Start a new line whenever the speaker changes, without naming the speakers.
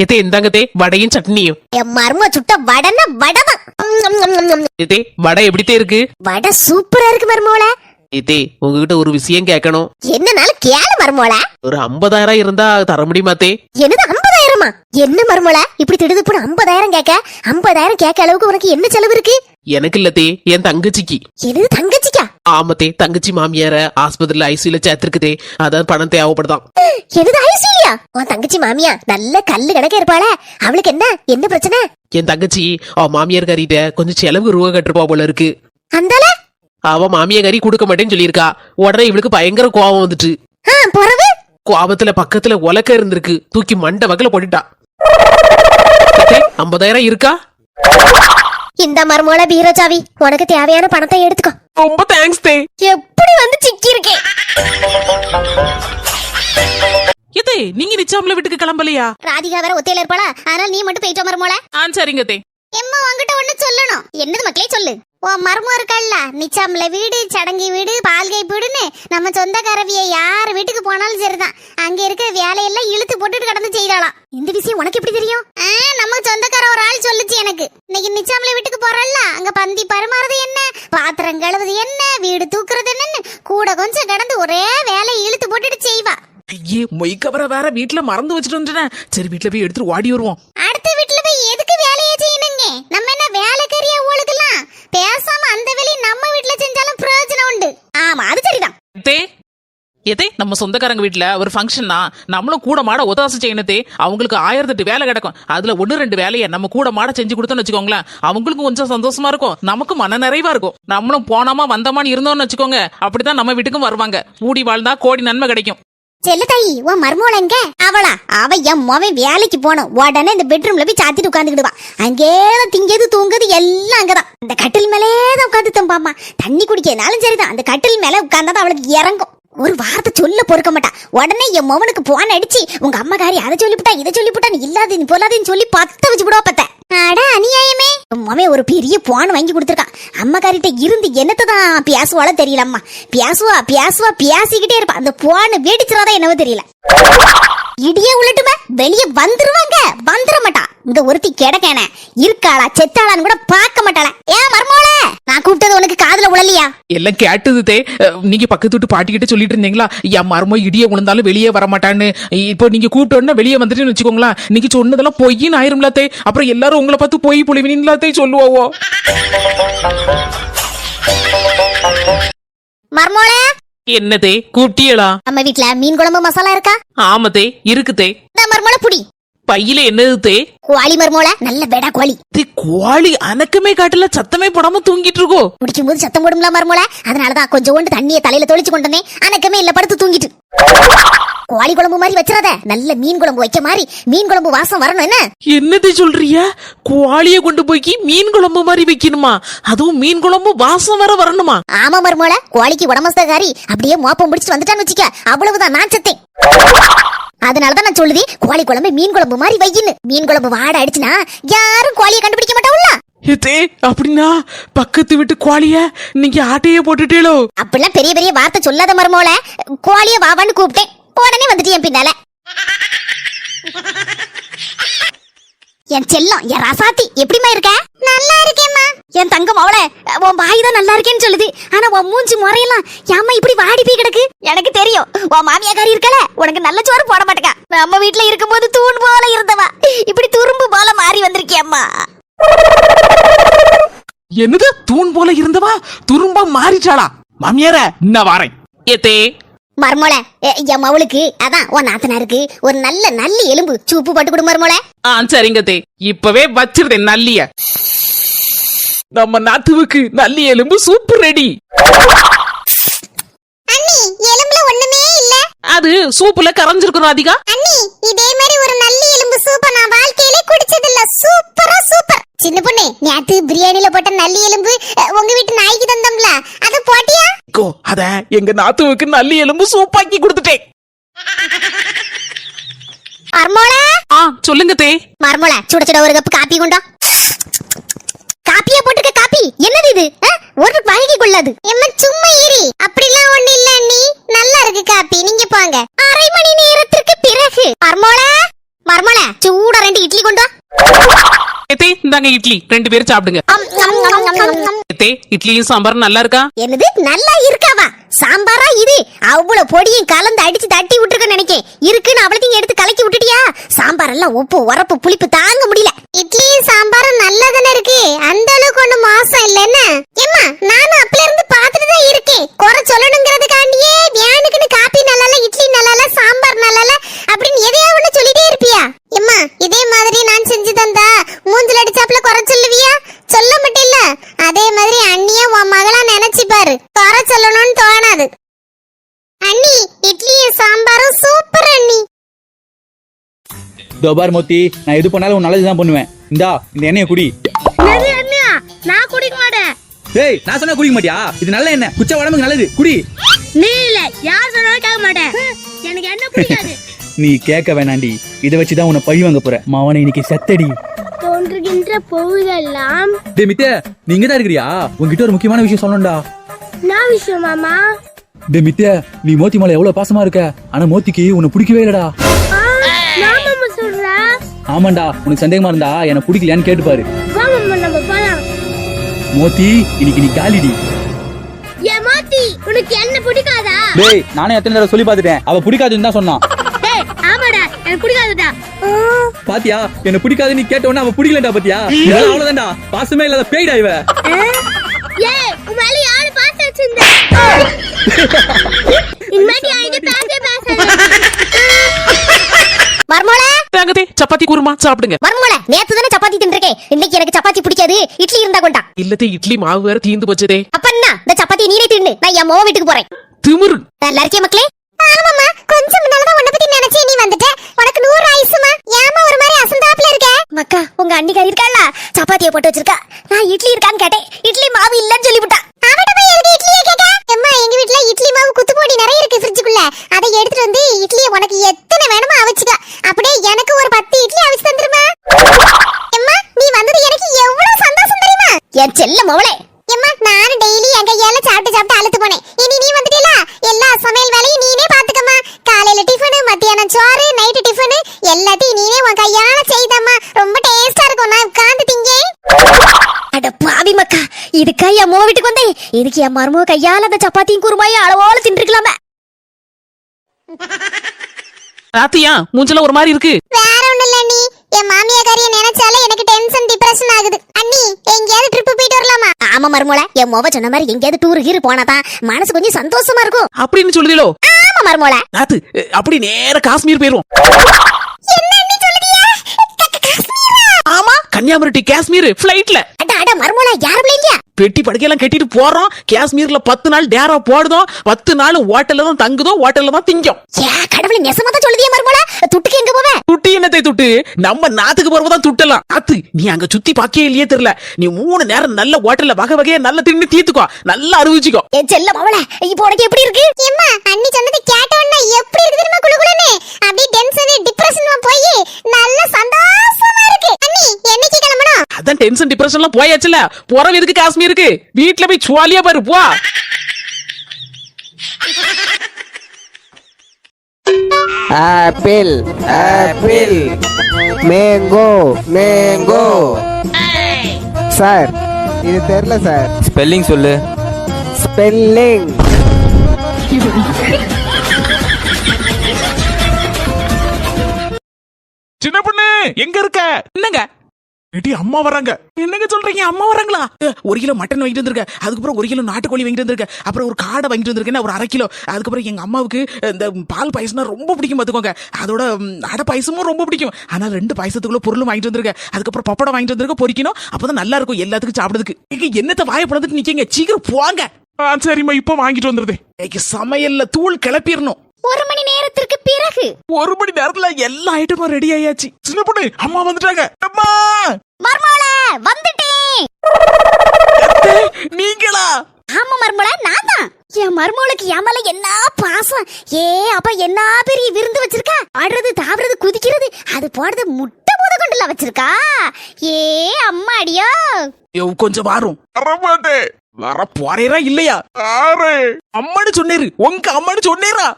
எதே இந்தாங்கதே வடையும் சட்னியும்.
என் மர்ம சுட்ட வடன வடதான்.
எதே வடை எப்படித்தே இருக்கு?
வடை சூப்பரா இருக்கு மர்மோல
எதே உங்ககிட்ட ஒரு விஷயம் கேட்கணும்.
என்னனாலும் கேளு மர்மோல
ஒரு ஐம்பதாயிரம் இருந்தா தர முடியுமாத்தே
என்னது ஐம்பதாயிரமா? என்ன மர்மோல இப்படி திடுது போன ஐம்பதாயிரம் கேட்க? ஐம்பதாயிரம் கேட்க அளவுக்கு உனக்கு என்ன செலவு இருக்கு?
எனக்கு இல்லத்தே என் தங்கச்சிக்கு.
என்னது தங்கச்சிக்கா
ஆமத்தே தங்கச்சி மாமியார ஆஸ்பத்திரியில ஐசியூல சேர்த்திருக்குதே. அதான் பணம் தேவைப்படுதான்.
என்னது ஐசிலியா உன் தங்கச்சி மாமியா நல்ல கல்லு கணக்க இருப்பாள. அவளுக்கு என்ன? என்ன பிரச்சனை?
என் தங்கச்சி அவ மாமியார் கறிட்ட கொஞ்சம் செலவு ரூபா கட்டுருப்பா போல இருக்கு.
அந்தால
அவ மாமியார் கறி கொடுக்க மாட்டேன்னு சொல்லியிருக்கா. உடனே இவளுக்கு பயங்கர கோவம் வந்துட்டு. கோபத்துல பக்கத்துல உலக்க இருந்திருக்கு. தூக்கி மண்டை வகல போட்டுட்டா. ஐம்பதாயிரம் இருக்கா?
இந்த மர்மோல பீரோ சாவி உனக்கு தேவையான பணத்தை எடுத்துக்கோ.
ரொம்ப தேங்க்ஸ் தே.
எப்படி வந்து சிக்கி இருக்கேன்
எதே நீங்க நிச்சாமல வீட்டுக்கு கிளம்பலையா?
ராதிகா வேற ஒத்தையில இருப்பாளா? அதனால நீ மட்டும் போயிட்டு மர்மோல.
ஆ சரிங்க தே.
எம்மா உன்கிட்ட ஒண்ணு சொல்லணும். என்னது மக்களே சொல்லு. உன் மர்மம் இருக்கல்ல. நிச்சாம்ல வீடு சடங்கி வீடு பால்கை வீடுன்னு நம்ம சொந்தக்காரவிய யார் வீட்டுக்கு போனாலும் சரிதான். அங்க இருக்கிற வேலையெல்லாம் இழுத்து போட்டுட்டு கடந்து செய்யலாம் இந்த விஷயம் உனக்கு எப்படி தெரியும்? நம்ம சொந்தக்கார ஆள் சொல்லுச்சு எனக்கு. இன்னைக்கு நிச்சாம்ல வீட்டுக்கு போறல்ல? அங்க பந்தி பரிமாறது என்ன? பாத்திரம் கழுவுது என்ன? வீடு தூக்குறது என்னன்னு? கூட கொஞ்சம் கடந்து ஒரே வேலையை இழுத்து போட்டுட்டு செய்வா.
ஐயே மொய் கவரை வேற வீட்டுல மறந்து வச்சுட்டு வந்துட்டேன். சரி வீட்டுல போய் எடுத்துட்டு ஓடி வருவோம்.
அடுத்த வீட்டுல போய் எதுக்கு வேலையை செய்யணுங்க நம்ம என்ன வேலைக்கறியா ஊழுக்கலாம் பேசாம அந்த வேலையை நம்ம வீட்டுல செஞ்சாலும் பிரயோஜனம் உண்டு ஆமா அது சரிதான்
தே எதே நம்ம சொந்தக்காரங்க வீட்டுல ஒரு ஃபங்க்ஷன் தான் நம்மளும் கூட மாட ஒத்தாசை செய்யணுதே. அவங்களுக்கு ஆயிரத்தெட்டு வேலை கிடக்கும். அதுல ஒன்று ரெண்டு வேலையை நம்ம கூட மாட செஞ்சு கொடுத்தோன்னு வச்சுக்கோங்களேன் அவங்களுக்கும் கொஞ்சம் சந்தோஷமா இருக்கும். நமக்கும் மன நிறைவா இருக்கும். நம்மளும் போனோமா வந்தோமான்னு இருந்தோம்னு வச்சுக்கோங்க அப்படிதான் நம்ம வீட்டுக்கும் வருவாங்க. கூடி வாழ்ந்தா கோடி நன்மை கிடைக்கும்.
செல்ல தாயி உன் மர்மோல எங்க? அவளா? அவ என் மொவன் வேலைக்கு போனோம். உடனே இந்த பெட்ரூம்ல போய் சாத்திட்டு உட்காந்துக்கிடுவா அங்கேதான் திங்கது தூங்குது எல்லாம் அங்கதான். அந்த கட்டில் மேலேதான் உட்காந்து தம்பாமா தண்ணி குடிக்கிறதுனாலும் சரிதான். அந்த கட்டில் மேல உட்கார்ந்தா அவளுக்கு இறங்கும். ஒரு வார்த்தை சொல்ல பொறுக்க மாட்டா. உடனே என் மவனுக்கு போன் அடிச்சு உங்க அம்மாக்காரி அதை சொல்லிவிட்டா இதை சொல்லிவிட்டா நீ இல்லாத நீ பொல்லாதன்னு சொல்லி பத்த வச்சு விடுவா பத்த. அட அநியாயமே. மவன் ஒரு பெரிய போன் வாங்கி கொடுத்துருக்கான் அம்மாக்காரிட்ட இருந்து என்னத்தை தான் பேசுவாளோ தெரியலம்மா. பேசுவா பேசுவா பேசிக்கிட்டே இருப்பா. அந்த போன் வெடிச்சிடாதான் என்னவோ தெரியல. இடியே உள்ளட்டுமே வெளியே வந்துருவாங்க. இந்த ஒருத்தி கிடக்கேன. இருக்காளா செத்தாளான்னு கூட பார்க்க மாட்டாளா. ஏன் மர்மோள நான் கூப்பிட்டது உனக்கு காதுல உழலையா?
எல்லாம் கேட்டது தே. நீங்க பக்கத்து வீட்டு பாட்டிக்கிட்ட சொல்லிட்டு இருந்தீங்களா? என் மரமோ இடிய விழுந்தாலும் வெளியே வர மாட்டான்னு இப்போ நீங்க கூப்பிட்ட உடனே வெளியே வந்துட்டுன்னு வச்சுக்கோங்களேன். நீங்க சொன்னதெல்லாம் பொய்ன்னு ஆயிரும்ல தே. அப்புறம் எல்லாரும் உங்களை பார்த்து பொய் புளிவினீங்களா தே சொல்லுவோம்
மர்மோள.
என்னதே கூட்டியலா
நம்ம வீட்ல மீன் குழம்பு மசாலா இருக்கா?
ஆமதே இருக்குதே
இந்த மர்மோள புடி.
பையில என்னது தே?
கோழி மர்மோள நல்ல வெடா கோழி
தே கோழி அனக்கமே காட்டல சத்தமே போடாம தூங்கிட்டு இருக்கோ?
குடிக்கும் போது சத்தம் போடும்ல மர்மோள? அதனாலதான் கொஞ்சோண்டு தண்ணியை தலையில தொளிச்சு கொண்டு வந்தேன். அனக்கமே இல்ல படுத்து தூங்கிட்டு. கோழி குழம்பு மாதிரி வச்சிடாத. நல்ல மீன் குழம்பு வைக்க மாதிரி மீன் குழம்பு வாசம் வரணும் என்ன?
என்னது சொல்றிய? கோழிய கொண்டு போய் மீன் குழம்பு மாதிரி வைக்கணுமா? அதுவும் மீன் குழம்பு வாசம் வர வரணுமா?
ஆமா மர்மோள கோழிக்கு உடமஸ்தகாரி அப்படியே மோப்பம் பிடிச்சிட்டு வந்துட்டான்னு வச்சுக்க அவ்வளவுதான் நான் செத்தேன். அதனாலதான் நான் சொல்லுது கோழி குழம்பு மீன் குழம்பு மாதிரி வையின்னு. மீன் குழம்பு வாட அடிச்சுனா யாரும் கோழியை கண்டுபிடிக்க மாட்டாவுல்ல.
இதே அப்படின்னா பக்கத்து வீட்டு கோழிய நீங்க ஆட்டைய போட்டுட்டேளோ?
அப்படிலாம் பெரிய பெரிய வார்த்தை சொல்லாத மருமோல கோழிய வாவான்னு கூப்பிட்டேன். உடனே வந்துட்டு என் பின்னால. என் செல்லம் என் ரசாத்தி எப்படிமா இருக்க? நல்லா என் தங்கம் அவளே உன் வாய் தான் நல்லா இருக்கேன்னு சொல்லுது. ஆனா உன் மூஞ்சி முறையெல்லாம் ஏம்மா இப்படி வாடி போய் கிடக்கு? எனக்கு தெரியும். உன் மாமியாக்காரி இருக்கல உனக்கு நல்ல சோறு போட மாட்டேங்க நம்ம வீட்ல இருக்கும்போது தூண் போல இருந்தவா. இப்படி துரும்பு போல மாறி வந்திருக்கியம்மா.
என்னது? தூண் போல இருந்தவா? துரும்பா மாறிட்டாளா? மாமியார இன்ன வாரேன். ஏத்தே.
மர்மோல என் மவளுக்கு அதான் உன் நாத்தனாருக்கு ஒரு நல்ல நல்ல எலும்பு சூப்பு போட்டு கொடு மர்மோல
ஆ சரிங்க தே. இப்பவே வச்சிருந்தேன் நல்லிய. நம்ம நாத்துவுக்கு நல்லி எலும்பு சூப்பர் ரெடி
அண்ணி எலும்புல ஒண்ணுமே இல்ல.
அது சூப்புல கரைஞ்சிருக்கும் ராதிகா
அண்ணி இதே மாதிரி ஒரு நல்ல எலும்பு சூப்பர் நான் வாழ்க்கையில குடிச்சது இல்ல சூப்பரா சூப்பர். சின்ன பொண்ணு நேத்து பிரியாணில போட்ட நல்ல எலும்பு உங்க வீட்டு நாய்க்கு தந்தோம்ல அத போட்டியா?
கோ அத எங்க நாத்துவுக்கு நல்லி எலும்பு சூப்பாக்கி கொடுத்துட்டேன்.
மர்மோல
ஆ சொல்லுங்க தே.
மர்மோல சுட சுட ஒரு கப் காப்பி கொண்டா காப்பியா போட்டுக்க காப்பி. என்னது இது? ஒரு பழகி கொள்ளாது. எம்ம சும்மா இரி. அப்படிலாம் ஒண்ணு இல்ல அண்ணி. நல்லா இருக்கு காப்பி. நீங்க போங்க. அரை மணி நேரத்திற்கு பிறகு. மர்மோல மர்மோல சூடா ரெண்டு இட்லி கொண்டு வா.
இந்தாங்க இட்லி. ரெண்டு பேரும் சாப்பிடுங்க. எத்தே இட்லியும் சாம்பாரும் நல்லா இருக்கா?
என்னது? நல்லா இருக்காவா சாம்பாரா இது? அவ்வளவு பொடியும் கலந்து அடிச்சு தட்டி விட்டுருக்க நினைக்கேன். இருக்குன்னு அவ்வளத்தையும் எடுத்து கலக்கி விட்டுட்டியா? சாம்பார் எல்லாம் உப்பு உரப்பு புளிப்பு தாங்க முடியல. இட்லியும் இருக்கு அந்த அளவுக்கு ஒண்ணு மாசம் இல்லன்னு ஏமா நானும் அப்பல இருந்து பாத்துட்டு தான் இருக்கேன். குறை சொல்லணுங்கிறதுக்காண்டியே வியானுக்குன்னு காப்பி நல்லா இட்லி நல்லா சாம்பார் நல்லா அப்படின்னு எதையா ஒண்ணு சொல்லிட்டே இருப்பியா? எம்மா இதே மாதிரி நான் செஞ்சு தந்தா மூஞ்சில அடிச்சாப்ல குறை சொல்லுவியா? சொல்ல மட்டும் இல்ல அதே மாதிரி அண்ணியா உன் மகளா நினைச்சு பாரு. குறை சொல்லணும்னு தோணாது. அண்ணி இட்லியும் சாம்பாரும் சூப்பர் அண்ணி.
இதோ மோத்தி நான் எது பண்ணாலும் உன் நல்லது தான் பண்ணுவேன். இந்தா இந்த எண்ணெயை குடி. ஏய் நான் சொன்னா குடிக்க மாட்டியா? இது நல்ல எண்ணெய். குச்ச உடம்புக்கு நல்லது. குடி.
நீ இல்ல யார் சொன்னாலும் கேட்க மாட்டேன். எனக்கு என்ன பிடிக்காது.
நீ கேட்க வேணாண்டி. இதை வச்சு தான் உன்னை பழி வாங்க போற மாவனை இன்னைக்கு செத்தடி.
தோன்றுகின்ற பொழுதெல்லாம்
டேய் மித்தே நீ இங்க தான் இருக்கிறியா? உன்கிட்ட ஒரு முக்கியமான விஷயம் சொல்லணும்டா.
நான் விஷயம் மாமா?
டேய் மித்தே நீ மோத்தி மேல எவ்வளவு பாசமா இருக்க? ஆனா மோத்திக்கு உன்னை பிடிக்கவே இல்லடா. ஆமாண்டா உனக்கு சந்தேகமா இருந்தா எனக்கு பிடிக்கலையான்னு கேட்டு பாரு. மோத்தி இன்னைக்கு நீ காலிடி.
ஏமாத்தி உனக்கு என்ன பிடிக்காதா?
டேய் நானே எத்தனை தடவை சொல்லி பார்த்துட்டேன். அவ பிடிக்காதுன்னு தான் சொன்னான்.
டேய் ஆமாடா எனக்கு பிடிக்காதுடா.
பாத்தியா என்ன பிடிக்காது நீ கேட்ட உடனே அவ பிடிக்கலடா பாத்தியா? இதெல்லாம் அவ்வளவுதான்டா. பாசமே இல்லாத பேய்டா இவ.
ஏய் உன் மேல யாரு பாச வச்சிருந்த? இனிமேட்டு ஆயிட்டு பேச பேச மர்மோளே?
சப்பாத்தி குருமா சாப்பிடுங்க.
மர்மோளே நேத்து தானே சப்பாத்தி தின்றிருக்கேன் இன்னைக்கு எனக்கு சப்பாத்தி பிடிக்காது இட்லி இருந்தா கொண்டா?
இல்லத்தே இட்லி மாவு வேற தீந்து போச்சதே.
அப்பன்னா இந்த சப்பாத்தி தின்னு. நான் என் மோவ வீட்டுக்கு போறேன்.
திமிரு.
மக்களே. ஆமாம்மா கொஞ்சம் முன்னாலதான் உன்னை பத்தி நினைச்சே நீ வந்துட்ட. உனக்கு நூறு ஆயுசுமா? ஏமா ஒரு மாதிரி அசந்தாப்புல இருக்க? மக்கா உங்க அண்ணிக்காரி இருக்கால சப்பாத்திய போட்டு வச்சிருக்கா. நான் இட்லி இருக்கான்னு கேட்டேன். இட்லி மாவு இல்லன்னு சொல்லிவிட்டா. அவட்ட போய் எதுக்கு இட்லியே கேட்டா அம்மா எங்க வீட்ல இட்லி மாவு குத்து போடி நிறைய இருக்கு ஃப்ரிட்ஜுக்குள்ள அதை எடுத்துட்டு வந்து இட்லியை உனக்கு எத்தனை வேணுமோ அவிச்சுக்க. அப்படியே எனக்கு ஒரு பத்து இட்லி அவிச்சு தந்துருமா. எம்மா நீ வந்தது எனக்கு எவ்வளவு சந்தோஷம் தெரியுமா? என் செல்ல மவளே. எம்மா நானும் டெய்லி என் கையால சாப்பிட்டு சாப்பிட்டு அழுத்து போனேன். இனி நீ வந்துட்டீல எல்லா சமையல் வேலையும் நீனே பாத்துக்கம்மா காலையில டிஃபனு மத்தியானம் சோறு நைட்டு டிஃபனு எல்லாத்தையும் நீனே உன் கையால செய்தம்மா. ரொம்ப டேஸ்டா இருக்கும். நான் உட்கார்ந்து திங்கேன். அட பாவி மக்கா இதுக்கா என் மோ வீட்டுக்கு வந்தேன். இதுக்கு என் மருமக கையால அந்த சப்பாத்தியும் குருமாயும் அளவோல தின்றுக்கலாமே.
ராத்தியா மூஞ்சல ஒரு மாதிரி இருக்கு.
வேற ஒண்ணு இல்ல நீ என் மாமியாக்காரிய நினைச்சாலே எனக்கு டென்ஷன் டிப்ரெஷன் ஆகுது. அண்ணி எங்கேயாவது ட்ரிப் போயிட்டு வரலாமா? ஆமா மருமோள என் மொவ சொன்ன மாதிரி எங்கேயாவது டூர் கீரு போனாதான் மனசு கொஞ்சம் சந்தோஷமா இருக்கும்.
அப்படின்னு சொல்லுதீங்களோ
ஆமா மருமோள.
ராத்து அப்படி நேர காஷ்மீர் போயிருவோம். கன்னியாகுமரி டு காஷ்மீர் பிளைட்ல
அட அட மருமோள யாரும் இல்லையா?
பெட்டி படுக்கையெல்லாம் கட்டிட்டு போறோம். காஷ்மீர்ல பத்து நாள் டேரா போடுதோம். பத்து நாள் ஹோட்டல்ல தான் தங்குதோம் ஹோட்டல்ல தான் திங்கும்.
கடவுளே நெசமா தான் சொல்லுதியா மருமோள துட்டுக்கு எங்க போவ?
துட்டு என்னத்தை துட்டு? நம்ம நாத்துக்கு போறவதான் துட்டலாம் நாத்து நீ அங்க சுத்தி பாக்கே இல்லையே தெரியல. நீ மூணு நேரம் நல்ல ஹோட்டல்ல வகை வகையா நல்ல தின்னு தீத்துக்கோ. நல்லா அறிவிச்சுக்கோ.
என் செல்ல மவள இப்போ உனக்கு எப்படி இருக்கு அம்மா அண்ணி சொன்னது கேட்ட உடனே எப்படி இருக்கு தெரியுமா குளுகுளுன்னு அப்படியே டென்ஷன் டிப்ரெஷன் போய் நல்ல சந்தோஷமா இருக்கு அண்ணி என்னைக்கு கிளம்பணும்
டிப்ரெஷன்லாம் போயாச்சுல. போறவ எதுக்கு காஷ்மீருக்கு? வீட்ல போய் சுவாலியா பாரு போ.
Apple apple mango mango sir இது தெரியல சார்
ஸ்பெல்லிங் சொல்லு.
ஸ்பெல்லிங்
சின்ன பொண்ணு எங்க இருக்க?
என்னங்க?
ஏடி அம்மா வராங்க.
என்னங்க சொல்றீங்க? அம்மா வராங்களா? ஒரு கிலோ மட்டன் வாங்கிட்டு வந்திருக்க. அதுக்கப்புறம் ஒரு கிலோ நாட்டுக்கோழி வாங்கிட்டு வந்திருக்க. அப்புறம் ஒரு காடை வாங்கிட்டு வந்திருக்கேன் ஒரு அரை கிலோ. அதுக்கப்புறம் எங்க அம்மாவுக்கு இந்த பால் பாயசம்னா ரொம்ப பிடிக்கும் பார்த்துக்கோங்க அதோட அடை பாயசமும் ரொம்ப பிடிக்கும். ஆனா ரெண்டு பாயசத்துக்குள்ள பொருளும் வாங்கிட்டு வந்திருக்க. அதுக்கப்புறம் பப்படம் வாங்கிட்டு வந்திருக்க பொரிக்கணும் அப்பதான் நல்லா இருக்கும் எல்லாத்துக்கும் சாப்பிடுறதுக்கு. என்னத்த வாயப்படத்துக்கு நிக்கீங்க? சீக்கிரம் போங்க.
சரிம்மா இப்போ வாங்கிட்டு வந்துருதே.
சமையல்ல தூள் கிளப்பிடணும்.
ஒரு மணி நேரத்திற்கு பிறகு.
ஒரு மணி நேரத்துல எல்லா ஐட்டமும் ரெடி ஆயாச்சு.
சின்ன பொண்ணு அம்மா வந்துட்டாங்க. அம்மா!
மர்மோள வந்துட்டேன்.
நீங்களா?
ஆமா மர்மோள நான் தான். என் மர்மோளுக்கு என் மேல என்ன பாசம்? ஏ அப்ப என்ன பெரிய விருந்து வச்சிருக்கா? ஆடுறது தாவறது குதிக்கிறது அது போடுறது முட்டை போத கொண்டுல வச்சிருக்கா? ஏ அம்மாடியோ.
யோ, கொஞ்சம் வாரும். வர போறேரா இல்லையா?
ஆறு
அம்மானு சொன்னேரு. உங்க அம்மானு சொன்னேரா?